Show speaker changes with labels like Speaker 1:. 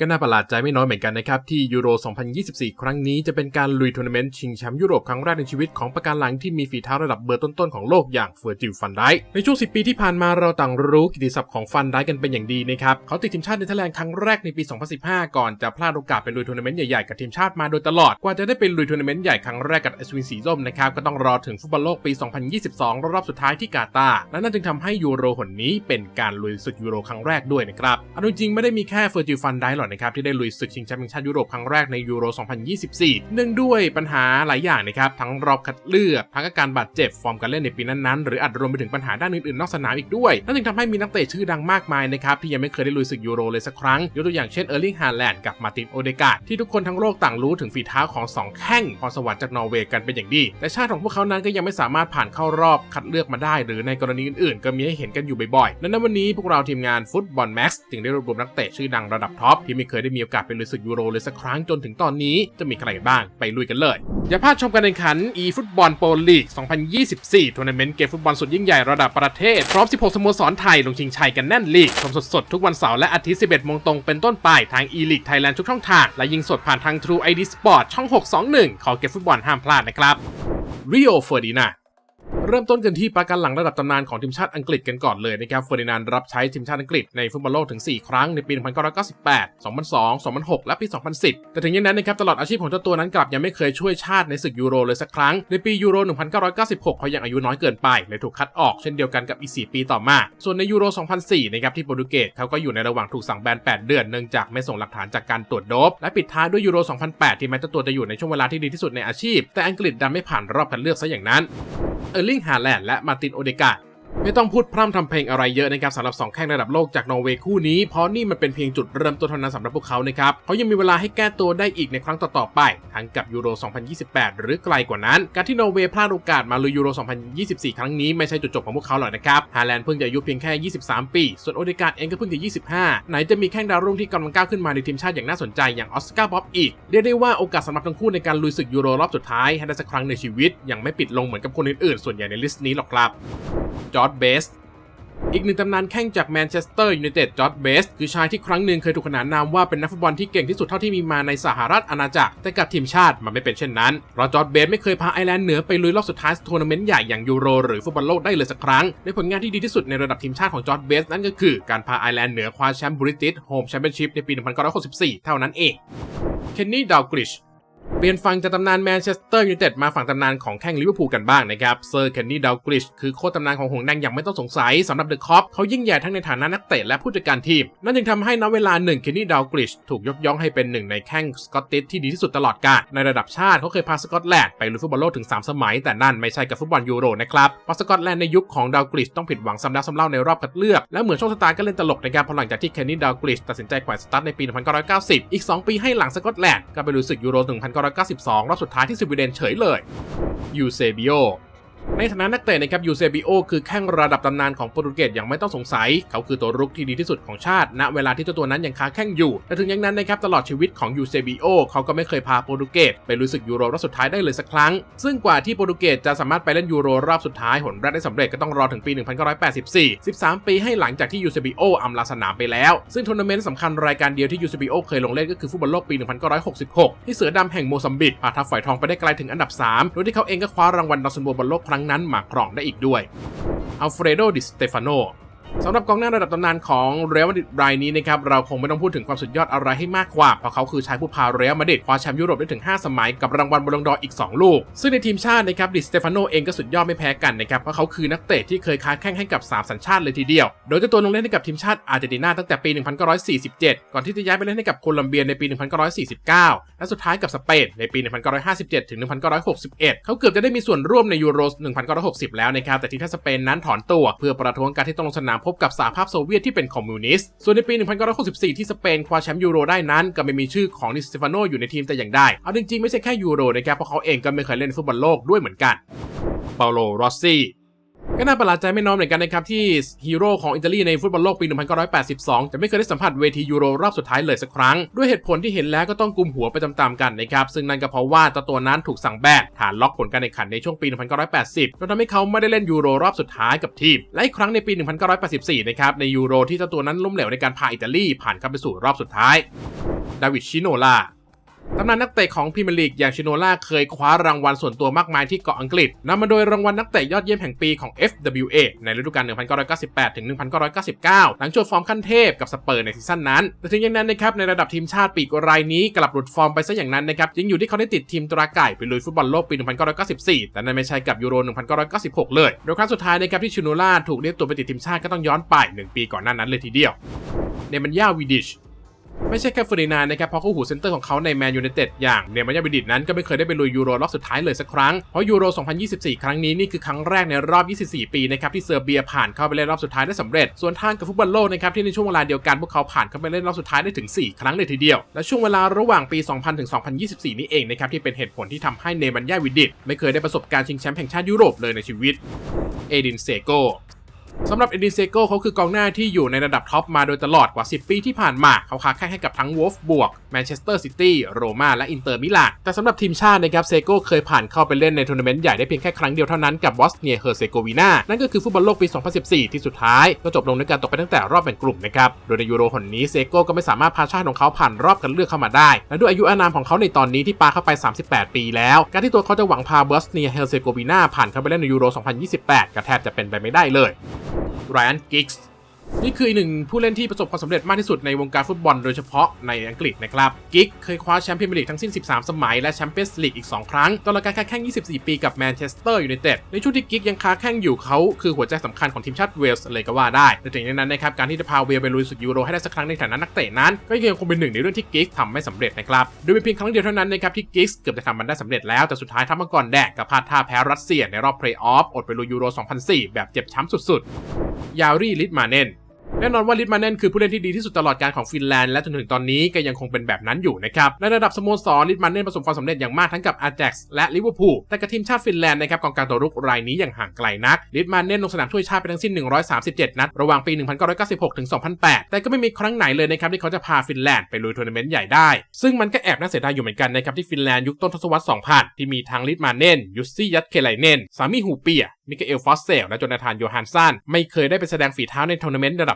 Speaker 1: ก็น่าประหลาดใจไม่น้อยเหมือนกันนะครับ ที่ยูโร 2024 ครั้งนี้จะเป็นการลุยทัวร์นาเมนต์ชิงแชมป์ยุโรปครั้งแรกในชีวิตของประการหลังที่มีฝีเท้าระดับเบอร์ต้นๆของโลกอย่างเฟอร์จิลฟันไดในช่วง 10 ปีที่ผ่านมาเราต่างรู้กิติศัพท์ของฟันไดกันเป็นอย่างดีนะครับ เขาติดทีมชาติเนเธอร์แลนด์ครั้งแรกในปี 2015 ก่อนจะพลาดโอกาสไปลุยทัวร์นาเมนต์ใหญ่ๆกับทีมชาติมาโดยตลอดกว่าจะได้เป็นลุยทัวร์นาเมนต์ใหญ่ครั้งแรกกับเอสวินสีส้มนะครับก็ต้องรอถึงฟุตบอลโลกปี 2022 รอบสุดท้ายที่กาตาร์และนั่นจึงทำให้ยูโรหนนี้เป็นการลุยศึกยูโรครั้งแรกด้วยนะครับเอาจริงไม่ได้มีแค่เฟอร์จิลฟันไดหรอกนะครับที่ได้ลุยศึกชิงแชมป์ชาติยุโรปครั้งแรกในยูโร 2024 เนื่องด้วยปัญหาหลายอย่างนะครับทั้งรอบคัดเลือกทั้งอาการบาดเจ็บฟอร์มการเล่นในปีนั้นๆ หรืออาจรวมไปถึงปัญหาด้านอื่นๆนอกสนามอีกด้วยนั่นจึงทำให้มีนักเตะชื่อดังมากมายนะครับที่ยังไม่เคยได้ลุยศึกยูโรเลยสักครั้งยกตัวอย่างเช่นเออร์ลิงฮาแลนด์กับมาตินโอเดกาดที่ทุกคนทั้งโลกต่างรู้ถึงฝีเท้าของสองแข้งพรสวรรค์จากนอร์เวย์กันเป็นอย่างดี แต่ชาติของพวกเขานั้นก็ยังไม่สามารถผ่านเข้ารอบคัดเลือกมาได้ หรือในกรณีอื่นๆ ก็มีให้เห็นกันอยู่บ่อยๆและในวันนี้พวกเราทีมงานฟุตบอลแม็กซ์จึงได้รวบรวมนักเตะชื่อดังระดับท็อปที่ไม่เคยได้มีโอกาสไปลุยศึกยูโรเลยสักครั้งจนถึงตอนนี้จะมีใครบ้างไปลุยกันเลย อย่าพลาดชมการแข่งขัน e ฟุตบอลโปรลีก 2024ทัวร์นาเมนต์เกมฟุตบอลสุดยิ่งใหญ่ระดับประเทศ พร้อม 16 สโมสรไทยลงชิงชัยกันแน่นลีก ชมสดๆ ทุกวันเสาร์และอาทิตย์ 11 โมงตรงเป็นต้นไปทาง e League Thailand ทุกช่องทาง และยิงสดผ่านทาง True ID Sport ช่อง 621 ขอเกมฟุตบอลห้ามพลาดนะครับ Rio Ferdinand เริ่มต้นกันที่ปราการหลังระดับตำนานของทีมชาติอังกฤษกันก่อนเลยนะครับเฟอร์ดินานด์รับใช้ทีมชาติอังกฤษในฟุตบอลโลกถึง 4 ครั้งในปี 1998 2002 2006 และปี 2010 แต่ถึงอย่างนั้นนะครับตลอดอาชีพของเจ้าตัวนั้นกลับยังไม่เคยช่วยชาติในศึกยูโรเลยสักครั้ง ในปียูโร 1996 เขายังอายุน้อยเกินไปเลยถูกคัดออกเช่นเดียวกันกับอีก 4 ปีต่อมา ส่วนในยูโร 2004 นะครับที่โปรตุเกสเขาก็อยู่ในระหว่างถูกสั่งแบน 8 เดือนเนื่องจากไม่ส่งหลักฐานจากการตรวจโดปและปิดท้ายด้วยยูโร 2008 ที่แม้เจ้าตัวจะอยู่ในช่วงเวลาที่ดีที่สุดในอาชีพ แต่อังกฤษดันไม่ผ่านรอบคัดเลือกซะอย่างนั้น ออร์ลิง ฮาแลนด์ และมาตินโอเดกา ไม่ต้องพูดพร่ำทำเพลงอะไรเยอะนะครับสำหรับ 2 แข้งระดับโลกจากนอร์เวย์คู่นี้ เพราะนี่มันเป็นเพียงจุดเริ่มต้นเท่านั้นสำหรับพวกเขานะครับเขายังมีเวลาให้แก้ตัวได้อีกในครั้งต่อๆไป ทั้งกับยูโร 2028 หรือไกลกว่านั้น การที่นอร์เวย์พลาดโอกาสมาลุยยูโร 2024 ครั้งนี้ไม่ใช่จุดจบของพวกเขาหรอกนะครับฮาแลนด์เพิ่งจะอายุเพียงแค่ 23 ปี ส่วนโอเดการ์เองก็เพิ่งจะ 25 ไหนจะมีแข้งดาวรุ่งที่กำลังก้าวขึ้นมาในทีมชาติอย่างน่าสนใจอย่างออสการ์บ๊อบอีกเรียกได้ว่าโอกาสสำหรับทั้งคู่ในการลุยศึกยูโรรอบสุดท้ายให้ได้สักครั้งในชีวิตยังไม่ปิดลงเหมือนกับคนอื่นๆส่วนใหญ่ในลิสต์นี้หรอกครับจอร์ดเบสอีกหนึ่งตำนานแข้งจากแมนเชสเตอร์ยูไนเต็ดจอร์ดเบสคือชายที่ครั้งหนึ่งเคยถูกขนานนามว่าเป็นนักฟุตบอลที่เก่งที่สุดเท่าที่มีมาในสหรัฐอาณาจักร แต่กับทีมชาติมันไม่เป็นเช่นนั้น เพราะจอร์ดเบสไม่เคยพาไอร์แลนด์เหนือไปลุยรอบสุดท้ายทัวร์นาเมนต์ใหญ่อย่างยูโรหรือฟุตบอลโลกได้เลยสักครั้ง ในผลงานที่ดีที่สุดในระดับทีมชาติของจอร์ดเบสนั่นก็คือการพาไอร์แลนด์เหนือคว้าแชมป์บริติชโฮมแชมเปี้ยนชิพในปี 1964 เท่านั้นเองเคนนี่ดาวกริช เปลี่ยนฝั่งจากตำนานแมนเชสเตอร์ยูไนเต็ดมาฝั่งตำนานของแข้งลิเวอร์พูลกันบ้างนะครับเซอร์เคนนี่ดาวกริชคือโค้ชตำนานของหงส์แดงอย่างไม่ต้องสงสัยสำหรับเดอะคอปเขายิ่งใหญ่ทั้งในฐานะนักเตะและผู้จัดการทีม นั่นจึงทำให้ณเวลาหนึ่งเคนนี่ดาวกริชถูกยกย่องให้เป็นหนึ่งในแข้งสกอตติชที่ดีที่สุดตลอดกาลในระดับชาติเขาเคยพาสกอตแลนด์ไปลุยฟุตบอลโลกถึง 3 สมัย แต่นั่นไม่ใช่กับฟุตบอลยูโรนะครับพาสกอตแลนด์ในยุคของดาวกริชต้องผิดหวังซ้ำแล้วซ้ำเล่าในรอบคัดเลือกและเหมือนโชคชะตาก็เล่นตลกนะครับพอหลังจากที่เคนนี่ดาวกริชตัดสินใจแขวนสตาร์ทในปี 1990 อีก 2 ปีให้หลังสกอตแลนด์ก็ไปลุยศึกยูโร1992 รอบสุดท้ายที่สวีเดนเฉยเลยยูเซบิโอ ในฐานะนักเตะนะครับยูเซบิโอคือแข้งระดับตำนานของโปรตุเกสอย่างไม่ต้องสงสัย เขาคือตัวรุกที่ดีที่สุดของชาติ ณ เวลาที่เจ้าตัวนั้นยังค้าแข้งอยู่ แต่ถึงอย่างนั้นนะครับตลอดชีวิตของยูเซบิโอเขาก็ไม่เคยพาโปรตุเกสไปรู้สึกยูโรรอบสุดท้ายได้เลยสักครั้ง ซึ่งกว่าที่โปรตุเกสจะสามารถไปเล่นยูโรรอบสุดท้ายหนแรกได้สำเร็จก็ต้องรอถึงปี 1984 13 ปีให้หลังจากที่ยูเซบิโออำลาสนามไปแล้ว ซึ่งทัวร์นาเมนต์สำคัญรายการเดียวที่ยูเซบิโอเคยลงเล่นก็คือฟุตบอลโลกปี 1966 ที่เสือดำแห่งโมซัมบิกพาทัพฝอยทองไปได้ไกลถึงอันดับ 3 โดยที่เขาเองก็คว้ารางวัลดาวซันโบบอลโลกครั้งั้งนั้นมาครองได้อีกด้วยอัลเฟรโด ดิสเตฟานโน สำหรับกองหน้าระดับตำนานของเรอัลมาดริดรายนี้นะครับเราคงไม่ต้องพูดถึงความสุดยอดอะไรให้มากกว่า เพราะเขาคือชายผู้พาเรอัลมาดริดคว้าแชมป์ยุโรปได้ถึง 5 สมัยกับรางวัลบอลลงดออีก 2 ลูก ซึ่งในทีมชาตินะครับดิสเตฟานโนเองก็สุดยอดไม่แพ้กันนะครับเพราะเขาคือนักเตะที่เคยค้าแข่งให้กับ 3 สัญชาติเลยทีเดียว โดยเจ้าตัวลงเล่นให้กับทีมชาติอาร์เจนตินาตั้งแต่ปี 1947 ก่อนที่จะย้ายไปเล่นให้กับโคลัมเบียในปี 1949 และสุดท้ายกับสเปนในปี 1957 ถึง 1961 เขาเกือบจะได้มีส่วนร่วมในยูโร1960 แล้วนะครับแต่ทีมชาติสเปนนั้นถอนตัวเพื่อประท้วงการที่ต้องลงสนามพบกับสหภาพโซเวียตที่เป็นคอมมิวนิสต์ ส่วนในปี 1964 ที่สเปนคว้าแชมป์ยูโรได้นั้น ก็ไม่มีชื่อของดิสเตฟานโนอยู่ในทีมแต่อย่างใด เอาจริงๆไม่ใช่แค่ยูโรนะครับ เพราะเขาเองก็ไม่เคยเล่นฟุตบอลโลกด้วยเหมือนกัน เปาโล รอสซี่ ก็น่าประหลาดใจไม่น้อยเหมือนกันนะครับที่ฮีโร่ของอิตาลีในฟุตบอลโลกปี 1982 จะไม่เคยได้สัมผัสเวทียูโรรอบสุดท้ายเลยสักครั้ง ด้วยเหตุผลที่เห็นแล้วก็ต้องกุมหัวไปตามๆกันนะครับ ซึ่งนั่นก็เพราะว่าตัวนั้นถูกสั่งแบนฐานล็อกผลการแข่งขันในช่วงปี 1980จนทำให้เขาไม่ได้เล่นยูโรรอบสุดท้ายกับทีม และอีกครั้งในปี 1984 นะครับในยูโรที่เจ้าตัวนั้นล้มเหลวในการพาอิตาลีผ่านเข้าไปสู่รอบสุดท้ายดาวิดชิโนลา ตำนานนักเตะของพรีเมียร์ลีกอย่างชิโนล่าเคยคว้ารางวัลส่วนตัวมากมายที่เกาะอังกฤษนำมาโดยรางวัลนักเตะยอดเยี่ยมแห่งปีของ FWA ในฤดูกาล 1998 ถึง 1999 หลังโชว์ฟอร์มขั้นเทพกับสเปอร์ในซีซั่นนั้น แต่ถึงอย่างนั้นนะครับในระดับทีมชาติปีกรายนี้กลับหลุดฟอร์มไปซะอย่างนั้นนะครับยังอยู่ที่เขาได้ติดทีมตราไก่ไปลุยฟุตบอลโลกปี 1994 แต่นั่นไม่ใช่กับยูโร 1996 เลย โดยครั้งสุดท้ายนะครับที่ชิโนล่าถูกเรียกตัวไปติดทีมชาติก็ต้องย้อนไปหนึ่งปีก่อนหน้านั้นเลยทีเดียวเนมันยาวิดิช ไม่ใช่แค่เฟอร์ดินานนะครับเพราะคู่หูเซนเตอร์ของเขาในแมนยู i นเต็ดอย่างเนมายาบิดิตนั้นก็ไม่เคยได้ไปลุยยูโรรอบสุดท้ายเลยสักครั้ง เพราะยูโร 2024 ครั้งนี้นี่คือครั้งแรกในรอบ 24 ปีนะครับที่เซอร์เบียผ่านเข้าไปเล่นรอบสุดท้ายได้สำเร็จ ส่วนทางกับฟุตบอลโลกนะครับที่ในช่วงเวลาเดียวกันพวกเขาผ่านเข้าไปเล่นรอบสุดท้ายได้ถึง 4 ครั้งเลยทีเดียว และช่วงเวลาระหว่างปี 2000 ถึง 2024 นี่เองนะครับที่เป็นเหตุผลที่ทำให้เนมันยาวิดิตไม่เคยได้ประสบการณ์ชิงแชมป์แห่งชาติยุโรปเลยในชีวิต เอดินเซโก สำหรับเอดินเซโกเขาคือกองหน้าที่อยู่ในระดับท็อปมาโดยตลอดกว่า 10 ปีที่ผ่านมา เขาค้าแข่งให้กับทั้งวอลฟบวกแมนเชสเตอร์ซิตี้โรม่าและอินเตอร์มิลานแต่สำหรับทีมชาตินะครับเซโกเคยผ่านเข้าไปเล่นในทัวร์นาเมนต์ใหญ่ได้เพียงแค่ครั้งเดียวเท่านั้นกับบอสเนียเฮอร์เซโกวีนานั่นก็คือฟุตบอลโลกปี 2014 ที่สุดท้าย ก็จบลงด้วยการตกไปตั้งแต่รอบแบ่งกลุ่มนะครับโดยในยูโรหนนี้เซโกก็ไม่สามารถพาชาติของเขาผ่านรอบกันเลือกเข้ามาได้และด้วยอายุอานามของเขาในตอนนี้ที่ปาเข้าไป 38 ปีแล้ว การที่ตัวเขาจะหวังพาบอสเนียเฮอร์เซโกวีนาผ่านเข้าไปเล่นในยูโร 2028 ก็แทบจะเป็นไปไม่ได้เลย ไรอั นี่คืออีกหนึ่งผู้เล่นที่ประสบความสำเร็จมากที่สุดในวงการฟุตบอลโดยเฉพาะในอังกฤษนะครับ กิกเคยคว้าแชมป์พรีเมียร์ลีกทั้งสิ้น 13 สมัยและแชมเปี้ยนส์ลีกอีก 2 ครั้งตลอดการค้าแข่ง 24 ปีกับแมนเชสเตอร์ยูไนเต็ดในช่วงที่กิกยังค้าแข่งอยู่เขาคือหัวใจสำคัญของทีมชาติเวลส์เลยก็ว่าได้ แต่ถึงอย่างนั้นนะครับการที่จะพาเวลไปลุยสุดยูโรให้ได้สักครั้งในฐานะนักเตะนั้น ก็ยังคงเป็นหนึ่งในเรื่องที่กิกทำไม่สำเร็จนะครับโดยเป็นเพียงครั้งเดียวเท่านั้นนะครับที่กิกเกือบจะทำมันได้สำเร็จแล้วแต่สุดท้ายทัพมังกรแดงกับพลาดท่าแพ้รัสเซียในรอบเพลย์ออฟอดไปลุยยูโร 2004 แบบเจ็บช้ำสุดๆ ยารีลิทมาเนน แน่นอนว่าลิทมาเนนคือผู้เล่นที่ดีที่สุดตลอดการของฟินแลนด์และจนถึงตอนนี้ก็ยังคงเป็นแบบนั้นอยู่นะครับ ในระดับสโมสรลิทมาเนนประสบความสำเร็จอย่างมากทั้งกับอาแจ็กซ์และลิเวอร์พูลแต่กับทีมชาติฟินแลนด์นะครับกองกลางตัวรุกรายนี้ยังห่างไกลนักลิทมาเนนลงสนามช่วยชาติไปทั้งสิ้น 137 นัด ระหว่างปี 1996 ถึง 2008 แต่ก็ไม่มีครั้งไหนเลยนะครับที่เขาจะพาฟินแลนด์ไปลุยทัวร์นาเมนต์ใหญ่ได้ ซึ่งมันก็แอบน่าเสียดายอยู่เหมือนกันนะครับที่ฟินแลนด์ยุคต้นทศวรรษ 2000 ที่มีทั้งลิทมาเนนยุสซี่ยัตเคไลเนนสามีฮูเปียมิเกเอลฟอสเซลและจนาธานโยฮันสันไม่เคยได้ไปแสดงฝีเท้าในทัวร์นาเมนต์ระดับ